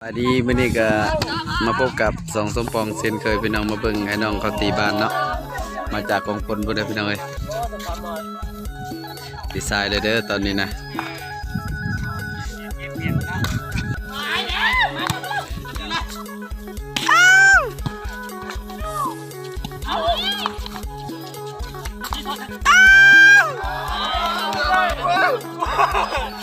สวัสดีมื้อนี้ก็มาพบกับสองสมปองเซนเคยพี่น้องมาเบิ่งให้น้องเขาตีบ้านเนาะมาจากกองพลพุ่นเด้อพี่น้องเอ้ยดีไซน์เลยเด้อตอนนี้นะบ้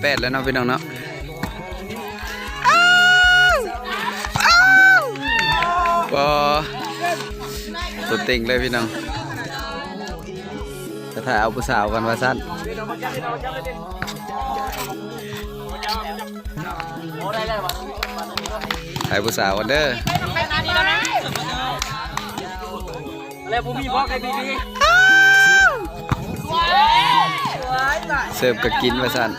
แปดแล้วเนาะพี่น้องเนาะก็สุดติ่งเลยพี่น้องจะถ่ายเอาผู้สาวกันว่าสั้นถ่ายผู้สาวกันเด้อไปนาดีแล้วนะแล้วผมมีพ่อใครดีดีเสิร์ฟก็กินว่าสั้น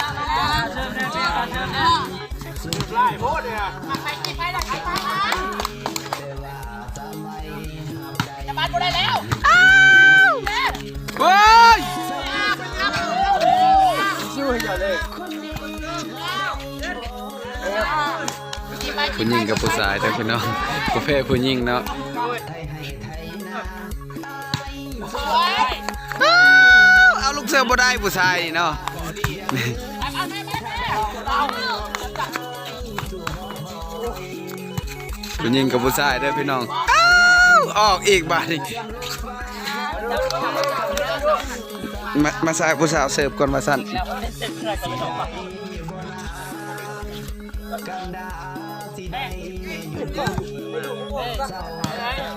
จะบ้านกูได้แล้วเฮ้ยช่วยอย่าเลยผู้หญิงกับผู้ชายเด้อพี่น้องประเภทผู้หญิงเนาะเอาลูกเสือบ่ได้ผู้ชายเนาะ ผู้หญิงกับผู้ชายเด้อพี่น้อง อ้าวออกอีกบาดนี้มามาสายผู้สาวเสิร์ฟก่อนมาสั่น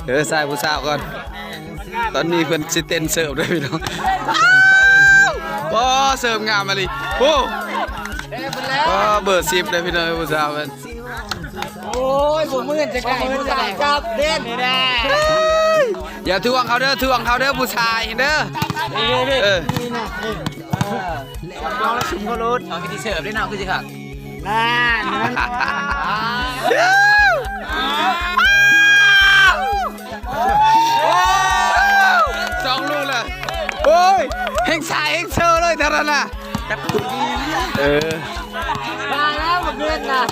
เออสายผู้สาวก่อน ตอนนี้เพิ่นสิเต้นเสิร์ฟด้วยพี่น้องว้เสิร์ฟงามมาเลยโอ้เบอร์สิบเลยพี่น้องผู้สาวเพิ่น ยผมมื่นจะไก่มื่นจะจับเด่นนี่แน่อย่าทวงเขาเด้อทวงเขาเด้อผู้ชายเด้อนี่นี่เออนี่นะน้องแล้วชุมเขารู้เอาที่เสิร์ฟได้น้องคือสิครับน่านั่นสองลูกเลยโอ้ยเฮงสายเฮงเชอเลยเท่านั้นน่ะเออมาแล้วมาเด่นนะ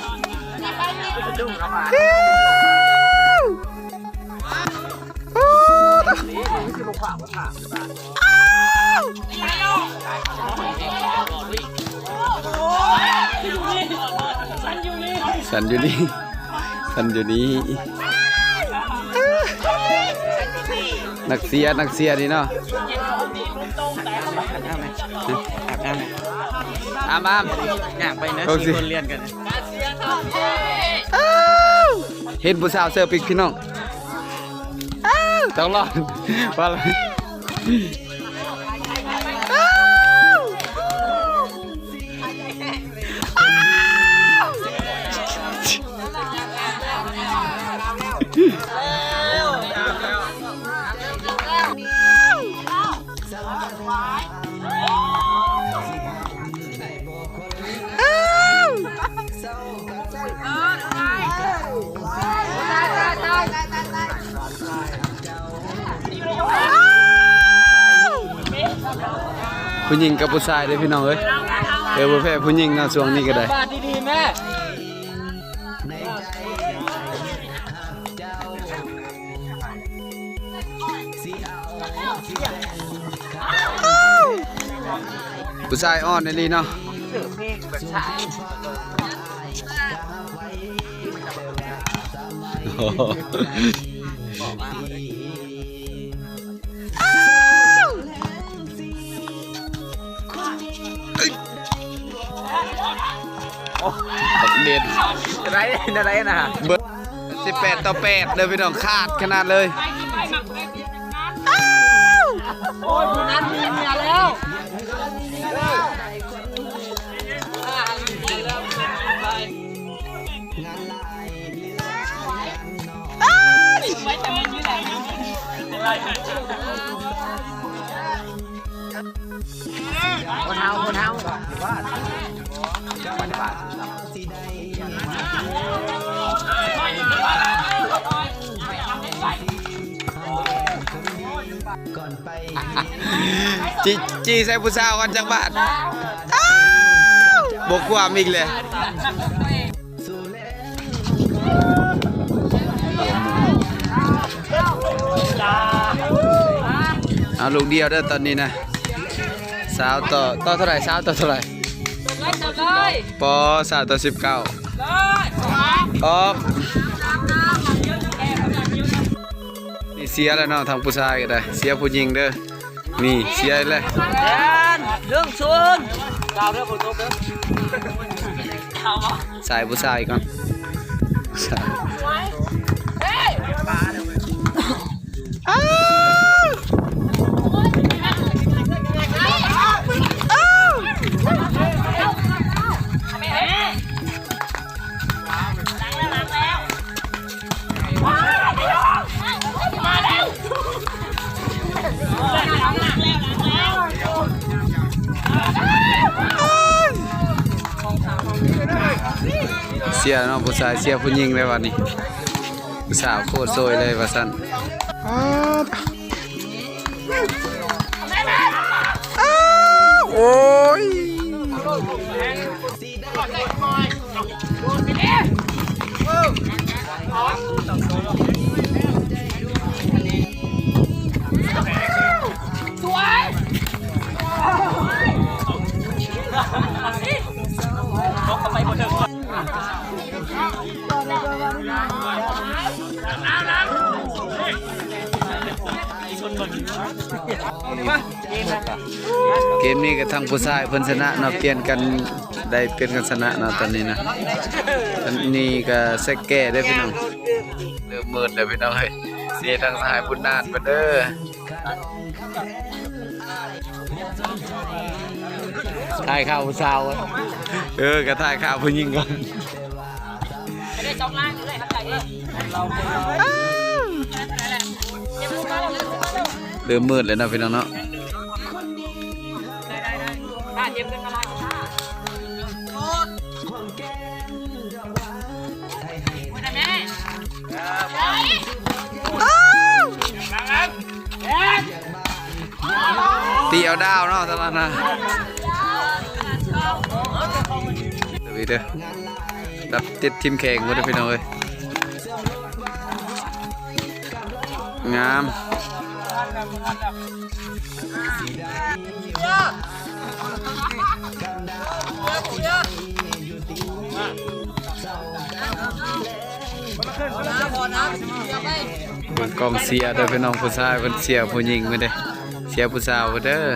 สันอยู่นี่สันอยู่นี่นักเสียนักเสียดีเนาะอามอามอยากไปนะโอเคสี่คนเรียนกัน เห็นผู้สาวเสิร์ฟอีกพี่น้องต้องรอดว่าอะไร ผู้หญิงกับผู้ชายเลยพี่น้องเอ้ยเออประเภทผู้หญิงเนาะช่วงนี้ก็ได้บาทดีๆแม่ผู้ชายอ่อนนี่ลีเนาะโอ้ เด่นอะไรอะไรนะเบิร์สิบแปดต่อแปดเลยพี่น้องขาดขนาดเลย โอ้ยคนนั้นมีเมีย คนเฮาคนเฮาวันบาทจีจีใส่ผู้สาวก่อนจังบาทอ้าวบกความอีกเลยเอาลูกเดียวเด้อตอนนี้นะ สาวต่อต่อเท่าไหร่สาวต่อเท่าไหร่ร้อยสามร้อยปอสาวต่อสิบเก้าร้อยสองออกนี่เสียแล้วเนาะทางผู้ชายก็ได้ เสียผู้หญิงเด้อนี่เสียเลยแอนเรื่องชุนดาวเรื่องคนโตเด้อสายผู้ชายก่อนสาย เสียเนาะผู้ชายเสียผู้หญิงเลยวันนี้ผู้สาวโคตรโซยเลยว่าสั้นอ้าวอ้าวโอ้ย เกมนี้ก็ทั้งผู้ชายเพิ่นชนะเนาะเปลี่ยนกันได้เปลี่ยนกันชนะเนาะตอนนี้นะอันนี้ก็แซกแก้ได้อพี่น้องเริ่มมืดแล้วพี่น้องเฮ้ยเสียทางสหายบุญนาถมาเด้อถ่ายข่าวผู้สาวอะเออก็ถ่ายข่าวผู้หญิงก่อนได้สองล้านเลยครับใจเอง เริ่มมืดแล้วเนะพี่น้องเนาะถ้าเจ็บกันอะไรแม่ตีเอาดาวเนาะตลาดนะเดี๋ยวเด้อรับติดทีมแข่งบ่ได้อพี่น้องเอ้ยงาม เบิ่งกองเสียเด้อพี่น้องผู้ชายเพิ่นเสียผู้หญิงไม่ได้เสียผู้สาวเด้อ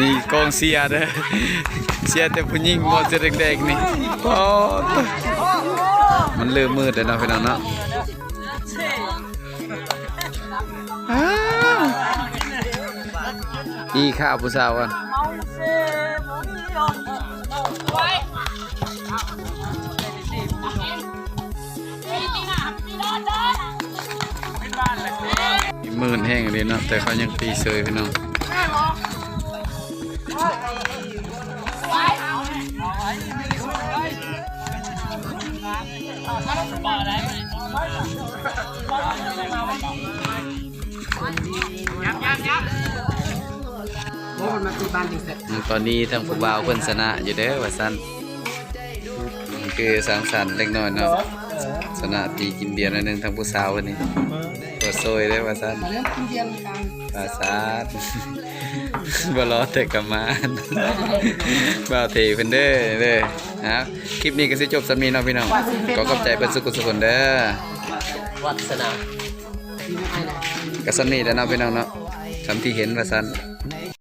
นี่กองเสียเด้อเสียแต่ผู้หญิงหมดจะแดงๆนี่โอ้มันเริ่มมืดแล้วนาะพี่น้องเนาะอีข้าวผู้สาวอะหมื่นแห้งเลยเนาะแต่เขายังตีเซยพี่น้อง ตอนนี้ทางผู้บ่าวเพิ่นชนะอยู่เด้อว่าซั่นคือสังสรรค์เล็กน้อยเนาะชนะตีกินเบียร์หนิดนึงทางผู้สาววันนี้ ตัวโซยได้อว่าซั่นภาษาทบ่รอแต่กลับมาบ่าวเทเพิ่นเด้อเด้อฮะคลิปนี้ก็สิจบสำนี้เนาะพี่น้องขอขอบใจเพิ่นสุขสุขคนเด้อวัฒนาก็สำนี้แล้วเนาะพี่น้องเนาะสำที่เห็นว่าซั่น